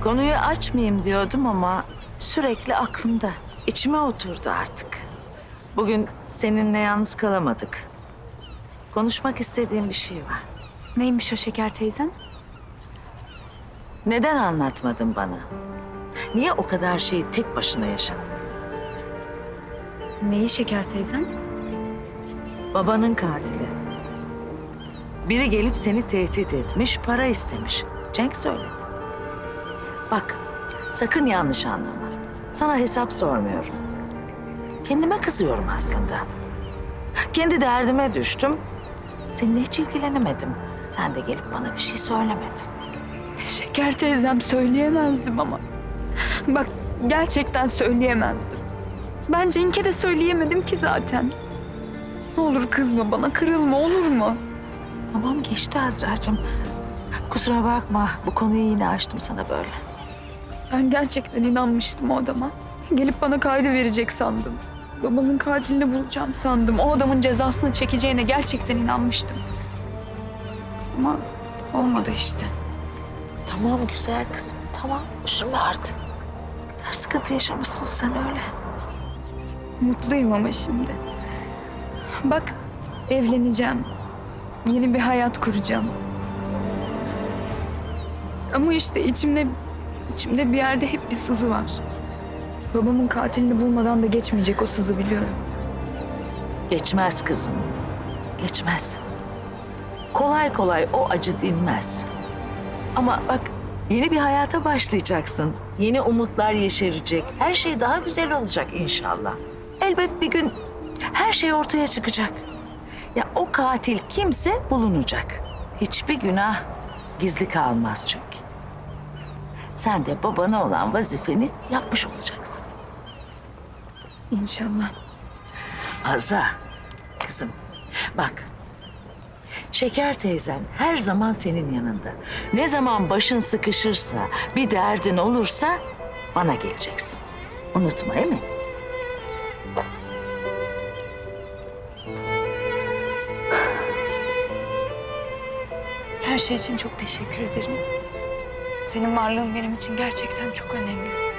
Konuyu açmayayım diyordum ama sürekli aklımda. İçime oturdu artık. Bugün seninle yalnız kalamadık. Konuşmak istediğim bir şey var. Neymiş o şeker teyzem? Neden anlatmadın bana? Niye o kadar şeyi tek başına yaşadın? Neyi şeker teyzem? Babanın katili. Biri gelip seni tehdit etmiş, para istemiş. Cenk söyledi. Bak, sakın yanlış anlama. Sana hesap sormuyorum. Kendime kızıyorum aslında. Kendi derdime düştüm. Seninle hiç ilgilenemedim. Sen de gelip bana bir şey söylemedin. Şeker teyzem söyleyemezdim ama. Bak gerçekten söyleyemezdim. Ben Cenk'e de söyleyemedim ki zaten. Ne olur kızma bana, kırılma olur mu? Tamam geçti Azra'cığım. Kusura bakma bu konuyu yine açtım sana böyle. Ben gerçekten inanmıştım o adama. Gelip bana kaydı verecek sandım. Babamın katilini bulacağım sandım. O adamın cezasını çekeceğine gerçekten inanmıştım. Ama olmadı işte. Tamam güzel kızım tamam üzülme artık. Kadar sıkıntı yaşamışsın sen öyle. Mutluyum ama şimdi. Bak evleneceğim. Yeni bir hayat kuracağım. Ama işte içimde içimde bir yerde hep bir sızı var. Babamın katilini bulmadan da geçmeyecek o sızı biliyorum. Geçmez kızım. Geçmez. Kolay kolay o acı dinmez. Ama bak yeni bir hayata başlayacaksın. Yeni umutlar yeşerecek. Her şey daha güzel olacak inşallah. Elbet bir gün her şey ortaya çıkacak. Ya o katil kimse bulunacak. Hiçbir günah gizli kalmaz çünkü. Sen de babana olan vazifeni yapmış olacaksın. İnşallah. Azra, kızım bak. Şeker teyzen her zaman senin yanında. Ne zaman başın sıkışırsa, bir derdin olursa bana geleceksin. Unutma değil mi? Her şey için çok teşekkür ederim. Senin varlığın benim için gerçekten çok önemli.